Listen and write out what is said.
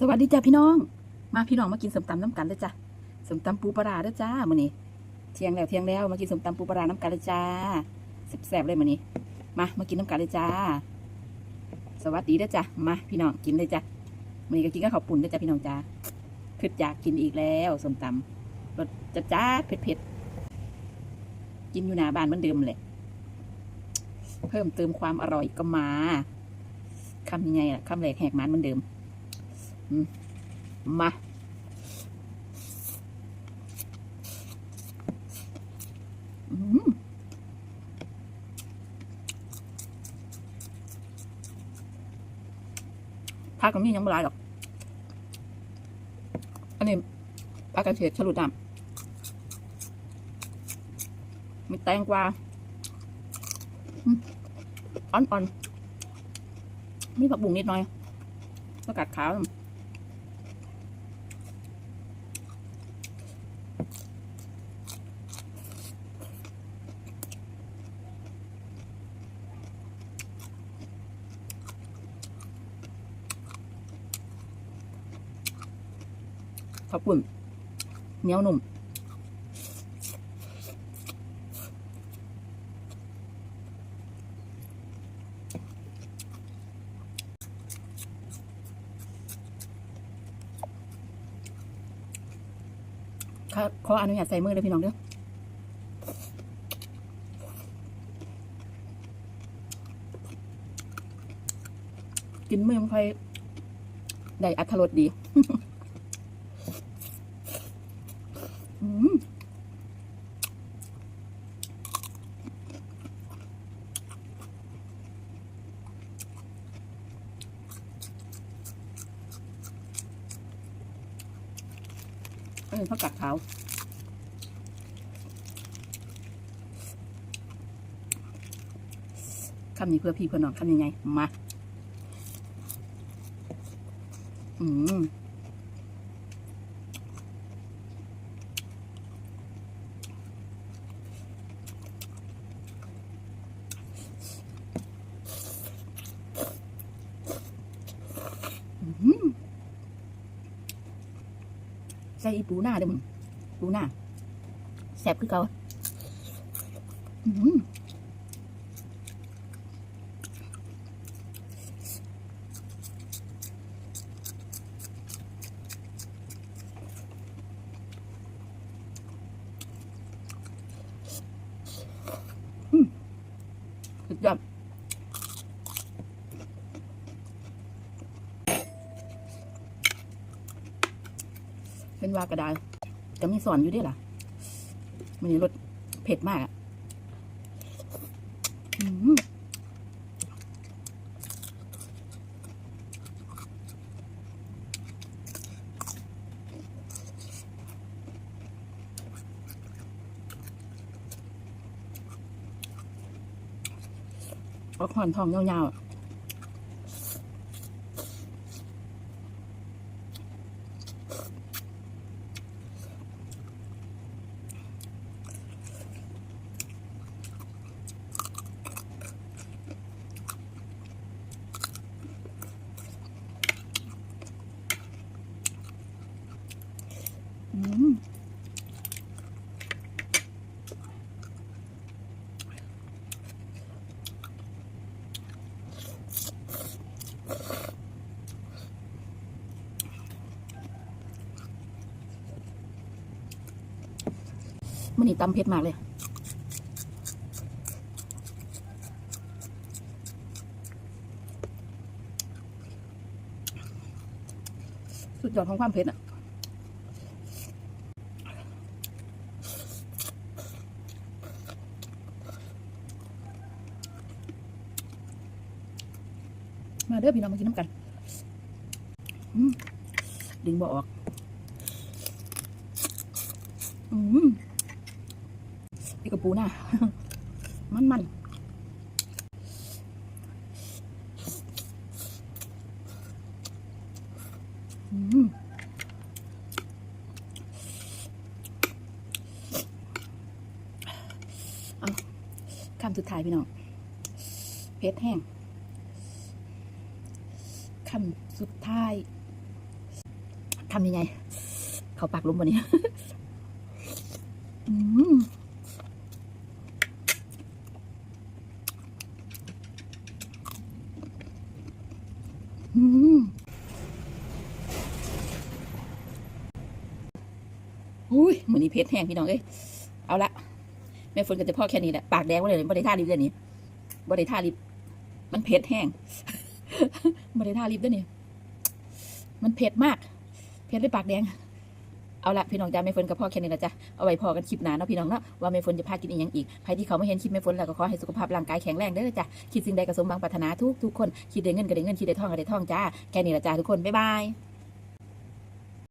สวัสดีจ้าพี่น้อง มาพี่น้องมากินสมตำน้ำกันเลยจ้ะสมตำปูปลาร้าเด้อจ้ามื้อนี้เที่ยงแล้วเที่ยงแล้วมากินสมตำปูปลาน้ำกันเลยจ้าแซ่บๆเลยมื้อนี้ มามากินน้ำกันเลยจ้า สวัสดีเด้อจ้ะมาพี่น้องกินเลยจ้ะมื้อนี้ก็กินกับข้าวปุ่นเด้อจ้าพี่น้องจ้าคืออยากกินอีกแล้วสมตำรสจัดจ้าเผ็ดๆกินอยู่หน้าบ้านเหมือนเดิมแหละเพิ่มเติมความอร่อยก็มาคำยังไงล่ะคำแหลกแหกมันเหมือนเดิม มาอืมผักกับนี่ยังไม่ร้ายหรอก อันนี้ผักกระเฉดฉลุดดำมีแตงกวาอ่อนๆมีผักบุ้งนิดหน่อยผักกาดขาว ข้าวปุ่นเหนียวนุ่มขอขออนุญาตใส่มือเลยพี่น้องเด้อกินมือมันค่อยได้อัตรสดี อืม เออผักกาดขาวคำนี้เพื่อพี่เพื่อน้องคำยังไง มา อืม อื้อหือใส่อีปูหน้าเด้อมึงปูหน้าแซ่บคือเก่าอื้อหืออืมสุดยอด เป็นว่ากระดาษจะมีสอนอยู่ด้วยล่ะมันนี้รสเผ็ดมากอะอืมเอาขอนทองยาวๆ มันนี่ตำเผ็ดมากเลย สุดยอดของความเผ็ดอะ มาเด้อพี่น้องมากินน้ำกันดึงบ่ออกอืมนี่กระปูน้ามันมันอืมเอาคำสุดท้ายพี่น้องเพชรแห้ง คำสุดท้ายทำยังไง เขาปากล้มวันนี้อืมอืมอุ้ยมือนี้เพชรแห้งพี่น้องเอ้ย เอาละแม่ฝนก็จะพ่อแค่นี้แหละ ปากแดงไว้เลยบ่ได้ท่าลิฟต์เดี๋ยวนี้บ่ได้ท่าลิฟต์มันเผ็ดแห้ง บ่ได้ทาลิฟต์เดี๋ยนี้มันเผ็ดมาก เผ็ดด้วยปากแดง เอาละพี่น้องจ้าแม่ฝนกับพ่อแค่นี้ละจ้ะ เอาไว้พอกันคลิปหน้าเนาะพี่น้องเนาะ ว่าแม่ฝนจะพากินอีกอย่างอีก ใครที่เขาไม่เห็นคลิปแม่ฝนแล้วก็ขอให้สุขภาพร่างกายแข็งแรงเด้อจ้ะ คิดสิ่งใดก็สมบังปรารถนาทุกทุกคน คิดได้เงินก็ได้เงิน คิดได้ทองก็ได้ทองจ้า แค่นี้ละจ้าทุกคน บ๊ายบาย